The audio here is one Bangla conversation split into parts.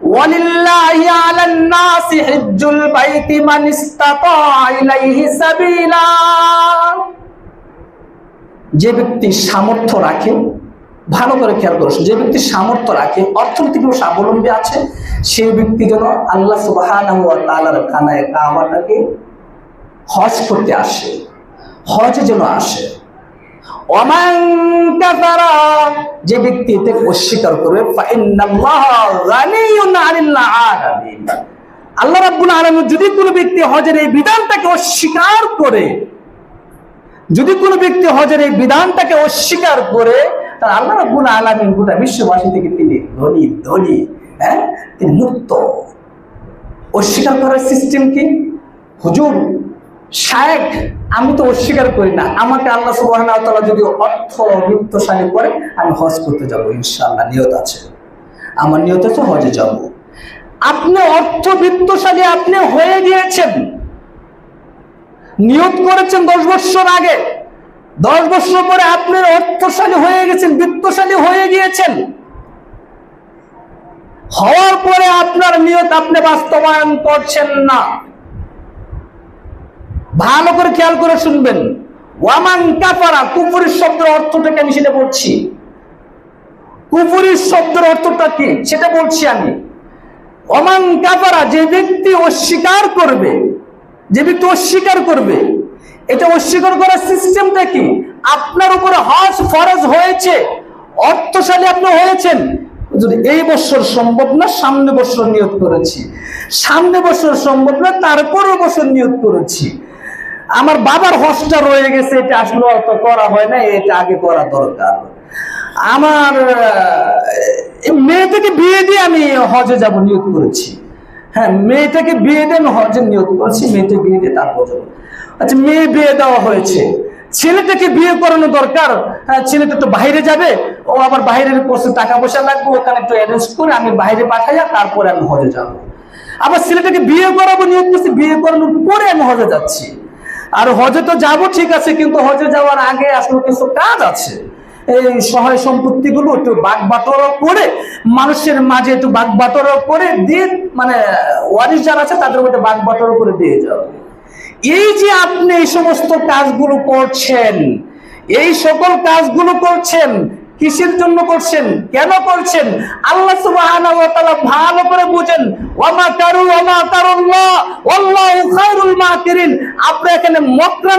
ওয়ালিল্লাহি আলান নাসি হিজ্জুল বাইতি মান ইসতাতা ইলাইহি সাবিলা। যে ব্যক্তি সামর্থ্য রাখে, ভালো করে খেয়াল করুন যে ব্যক্তি সামর্থ্য রাখে অর্থনৈতিকভাবে স্বাবলম্বী আছে সেই ব্যক্তি যেন আল্লাহ সুবাহ খানায় কাবাটাকে হজ করতে আসে, হজ যেন আসে। যে ব্যক্তি এতে অস্বীকার করবে আল্লাহ রাব্বুল আলামিন যদি কোনো ব্যক্তি হজের এই বিধানটাকে অস্বীকার করে, যদি কোনো ব্যক্তি হজের এই বিধানটাকে অস্বীকার করে, তাহলে আল্লাহ রাব্বুল আলামিন গোটা বিশ্ববাসী থেকে তিনি ধনী ধনী হ্যাঁ? তিনি মুক্ত। অস্বীকার করার সিস্টেম কি? হুজুর শায়েক আমি তো অস্বীকার করি না। আমাকে আল্লাহ তাআলা যদি অর্থ বিত্তশালী করে, আমি হজ করতে যাব, ইনশাআল্লাহ। নিয়ত আছে। আমার নিয়ত আছে হজে যাব। আপনি অর্থ বিত্তশালী আপনি হয়ে গিয়েছেন। নিয়ত করেছেন দশ বছর আগে। দশ বছর পরে আপনি অর্থশালী হয়ে গেছেন, বিত্তশালী হয়ে গিয়েছেন। হওয়ার পরে আপনার নিয়ত আপনি বাস্তবায়ন করছেন না। ভালো করে খেয়াল করে শুনবেন। ওয়ামান কাফারা, কুফুরের শব্দের অর্থটাকে আমি সেটা বলছি। কুফুরের শব্দের অর্থটা কি? সেটা বলছি আমি। ওমান কাফারা, যে ব্যক্তি অস্বীকার করবে, যে ব্যক্তি অস্বীকার করবে, এটা অস্বীকার করার সিস্টেমটা কি? আপনার উপরে হজ ফরজ হয়েছে, অর্থশালী আপনি হয়েছেন। যদি এই বছর সম্ভব না, সামনে বছর নিয়োগ করেছি। সামনে বছর সম্ভব না, তারপরের বছর নিয়োগ করেছি। আমার বাবার হজটা রয়ে গেছে, এটা আসলে অত করা হয় না, এটা আগে করা দরকার। আমার মেয়েটাকে বিয়ে দিয়ে আমি হজে যাব, নিয়োগ করেছি। হ্যাঁ মেয়েটাকে বিয়ে দিয়ে আমি হজে নিয়োগ করেছি মেয়েটা বিয়ে দিয়ে তারপর আচ্ছা মেয়ে বিয়ে দেওয়া হয়েছে। ছেলেটাকে বিয়ে করানো দরকার। হ্যাঁ ছেলেটা তো বাইরে যাবে, ও আবার বাইরের কোর্সে টাকা পয়সা লাগবে, ওখানে একটু অ্যারেঞ্জ করে আমি বাইরে পাঠাইয়া তারপরে আমি হজে যাব। আবার ছেলেটাকে বিয়ে করাবো, নিয়োগ করছি, বিয়ে করানোর পরে আমি হজে যাচ্ছি। আর হজে তো যাব ঠিক আছে, কিন্তু হজে যাওয়ার আগে আসলে কিছু কাজ আছে। এই সহায় সম্পত্তি গুলো একটু বাঘ বাটোয়ারা করে, মানুষের মাঝে একটু বাঘ বাটোয়ারা করে দিয়ে মানে ওয়ারিশ যারা আছে তাদের মধ্যে বাঘ বাটোয়ারা করে দিয়ে যাও। এই যে আপনি এই সমস্ত কাজগুলো করছেন, এই সকল কাজগুলো করছেন কিসের জন্য করছেন? কেন করছেন? আল্লাহ ভালো করে বুঝেন। আপনি এখানে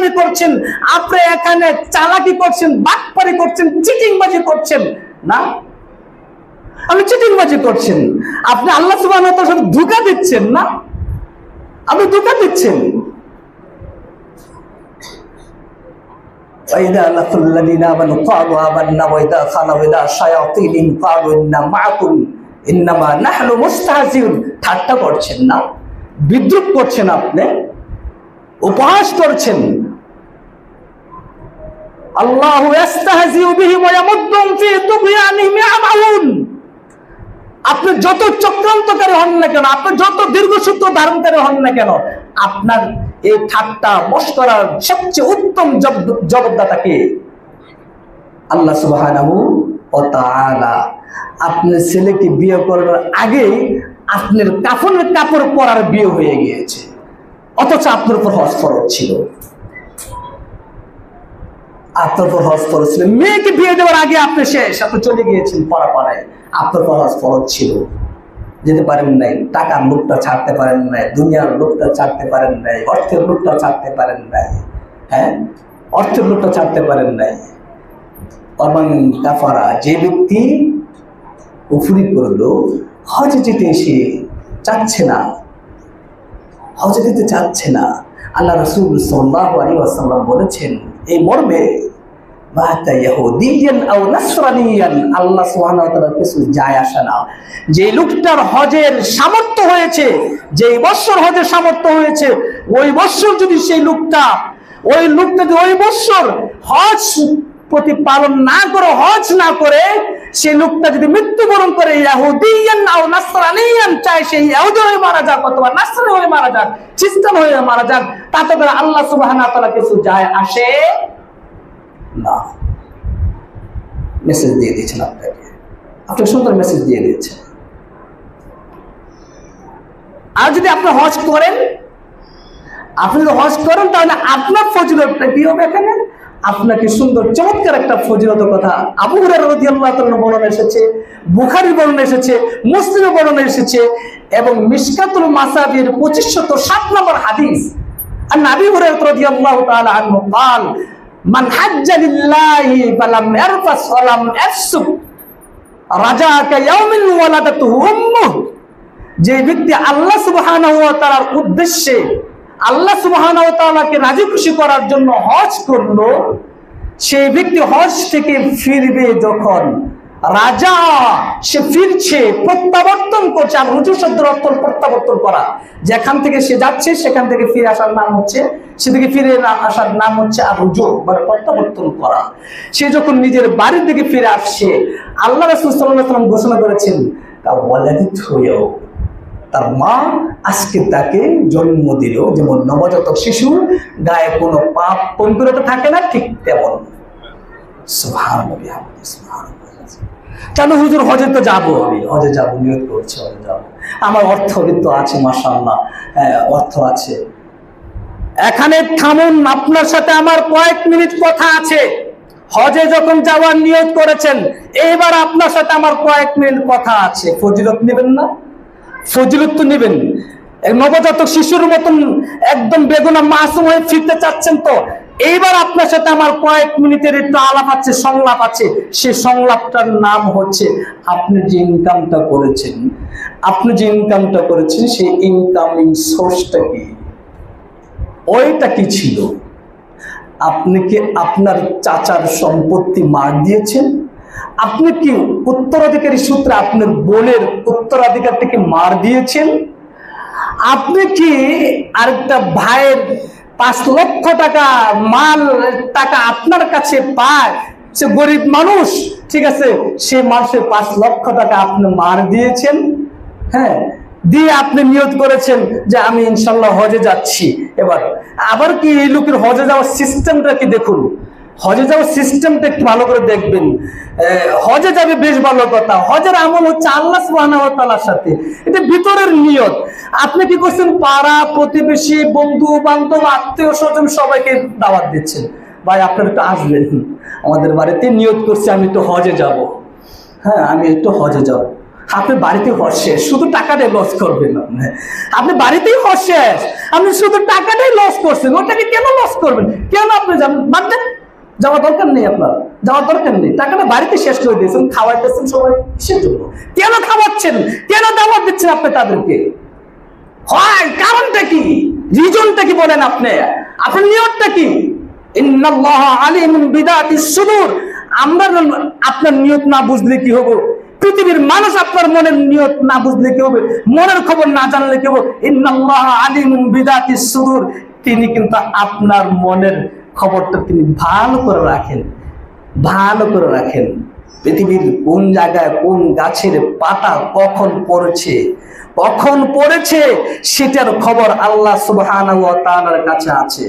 করছেন। আপনি এখানে চালাকি করছেন করছেন, চিটিংবাজি করছেন। না? চিটিংবাজি করছেন। আপনি আল্লাহ সুবহানাহু ধোঁকা দিচ্ছেন না? আপনি ধোঁকা দিচ্ছেন। وإذا لقوا الذين آمنوا قالوا آمنا وإذا خلوا إلى شياطينهم قالوا إنا معكم إنما نحن مستهزئون ঠাট্টা করছেন না বিদ্রুপ করছেন আপনি উপহাস করছেন আল্লাহু ইস্তাহজিউ বিহিম ওয়া ইয়ামুদ্দুহুম ফি তুগয়ানিহিম ইয়ামাউন আপনি যত চক্রান্তকারী হন না কেন আপনি যত দীর্ঘসূত্র ধারণকারী হন না কেন আপনার এই ঠাট্টা মস্করার সবচেয়ে উত্তম জব- জবাবদাতাকে আল্লাহ ওয়া আপনার ছেলেকে বিয়ে করার আগেই আপনার কাফনের কাপড় পরার বিয়ে হয়ে গিয়েছে। অথচ আপনার উপর হজ ফরজ ছিল। আপনার উপর হজ ফরজ ছিল। মেয়েকে বিয়ে দেওয়ার আগে আপনি শেষ, আপনি চলে গিয়েছেন পড়া পড়ায় আপনার উপর হজ ফরজ ছিল। যেতে পারেন নাই, টাকার লোকটা ছাড়তে পারেন নাই, দুনিয়ার লোকটা ছাড়তে পারেন নাই, অর্থের লোকটা ছাড়তে পারেন নাই হ্যাঁ? অর্থের লোকটা ছাড়তে পারেন নাই। কাফারা, যে ব্যক্তি উফুরি করল, হজে যেতে সে চাচ্ছে না। হজে যেতে চাচ্ছে না। আল্লাহ রসুল সাল্লাহ আলী আসাল্লাম বলেছেন, এই মর্মে আল্লাহ কিছু যায় আসে না। লোকটার হজের সামর্থ্য হয়েছে বছর হজের হয়েছে, ওই বছর যদি সেই লোকটা, ওই লোকটা যদি ওই বছর হজ প্রতিপালন না করে, হজ না করে সেই লোকটা যদি মৃত্যুবরণ করে চাই সেই হয়ে মারা যাক অথবা নাসরানি হয়ে মারা যাক, খ্রিস্টান হয়ে মারা যাক, তাতে আল্লাহ ওয়া কিছু যায় আসে না মেসেজ দিয়ে দিয়েছেন আপনাকে আপনি সুন্দর মেসেজ দিয়ে দিয়েছেন আর যদি আপনি হজ করেন আপনি যদি হজ করেন তাহলে আপনার ফজিলতটা কি হবে এখানে আপনাকে সুন্দর চমৎকার একটা ফজিলত কথা আবু হুরায়রা রাদিয়াল্লাহু তাআলা বর্ণনা এসেছে বুখারী বর্ণনা এসেছে মুসলিম বর্ণনা এসেছে এবং মিশকাতুল মাসাবির 2507 নম্বর হাদিস আর নবী হুরায়রা রাদিয়াল্লাহু তাআলা আনহু قال মান হাজ্জা লিল্লাহি ফালাম ইয়ারফাস ওয়ালাম ইয়াফসুক। রাজাকা ইয়াউমিন ওয়ালাদাতুহু উম্মুহু। যে ব্যক্তি আল্লাহ সুবহানাহু ওয়া তাআলার উদ্দেশ্যে আল্লাহ সুবহানাহু ওয়া তাআলাকে রাজি খুশি করার জন্য হজ করল, সেই ব্যক্তি হজ থেকে ফিরবে যখন রাজা সে ফিরছে, প্রত্যাবর্তন করছে, আর রুজু শব্দের অর্থ প্রত্যাবর্তন করা। যেখান থেকে সে যাচ্ছে, সেখান থেকে ফিরে আসার নাম হচ্ছে সেদিকে ফিরে না আসার নাম হচ্ছে আর রুজু মানে প্রত্যাবর্তন করা। সে যখন নিজের বাড়ির দিকে ফিরে আসছে, আল্লাহ রাসূল ঘোষণা করেছেন তা ওয়ালাদি থুয়াও তার মা আজকে তাকে জন্ম দিল যেমন নবজাতক শিশুর গায়ে কোনো পাপ পবিত্রতা থাকে না, ঠিক তেমন। কেন হুজুর, হজে তো যাব আমি? হজে যাব, নিয়োগ করছি, হজে যাব। আমার অর্থবিত্ত আছে মাসাল্লাহ হ্যাঁ অর্থ আছে। এখানে থামুন, আপনার সাথে আমার কয়েক মিনিট কথা আছে। হজে যখন যাওয়ার নিয়োগ করেছেন, এইবার আপনার সাথে আমার কয়েক মিনিট কথা আছে। ফজিলত নেবেন না? ফজিলত তো নেবেন। নবজাতক শিশুর মতন একদম বেগুনা মাসুম হয়ে ফিরতে চাচ্ছেন তো। এইবার আপনার সাথে আমার কয়েক মিনিটের একটু আলাপ আছে, সংলাপ আছে। সে সংলাপটার নাম হচ্ছে, আপনি যে ইনকামটা করেছেন, আপনি যে ইনকামটা করেছেন, সেই ইনকামিং সোর্সটা কি? ওইটা কি ছিল? আপনি কি আপনার চাচার সম্পত্তি মার দিয়েছেন? আপনি কি উত্তরাধিকারী সূত্রে আপনার বোনের উত্তরাধিকার থেকে মার দিয়েছেন? আপনি কি আরেকটা ভাইয়ের পাঁচ লক্ষ টাকা মাল, টাকা আপনার কাছে পায়? সে গরিব মানুষ, ঠিক আছে, সে মানুষের পাঁচ লক্ষ টাকা আপনি মার দিয়েছেন। হ্যাঁ দিয়ে আপনি নিয়ত করেছেন যে আমি ইনশাল্লাহ হজে যাচ্ছি। এবার, আবার কি এই লোকের হজে যাওয়ার সিস্টেমটা কি দেখুন? হজে যাওয়ার সিস্টেমটা একটু ভালো করে দেখবেন। হজে যাবে বেশ ভালো কথা। হজের আমল হচ্ছে আল্লাহ তাআলার সাথে। এটা ভিতরের নিয়ত। আপনি কি করছেন? পাড়া, প্রতিবেশী, বন্ধু, বান্ধব, আত্মীয়, স্বজন সবাইকে দাওয়াত দিচ্ছেন। ভাই, আপনারা একটু আসবেন। আমাদের বাড়িতে নিয়ত করছি, আমি একটু হজে যাব। হ্যাঁ আমি একটু হজে যাব। আপনি বাড়িতে হজ শেষ। শুধু টাকাটাই লস করবেন আপনি। আপনি বাড়িতেই হজ শেষ। আপনি শুধু টাকাটাই লস করছেন। ওটাকে কেন লস করবেন? কেন আপনি বাদ দেন। যাওয়া দরকার নেই আপনার। যাওয়ার দরকার নেই। টাকাটা বাড়িতে শেষ করে দিয়েছেন, খাওয়াইতেছেন সবাই কিসের জন্য কেন খাওয়াচ্ছেন? কেন দাওয়াত দিচ্ছেন আপনি তাদেরকে? হয়, কারণটা কি? রিজনটা কি বলেন আপনি? আপনার নিয়তটা কি? আমরা আপনার নিয়ত না বুঝলে কি হবে? পৃথিবীর মানুষ আপনার মনের নিয়ত না বুঝলে কি হবে? মনের খবর না জানলে কি হবে? ইন্নাল্লাহ সুদূর তিনি কিন্তু আপনার মনের খবরটা তিনি ভালো করে রাখেন। ভালো করে রাখেন। পৃথিবীর কোন জায়গায়, কোন গাছের পাতা কখন পড়েছে কখন পড়েছে, সেটার খবর আল্লাহ তাআলার কাছে আছে।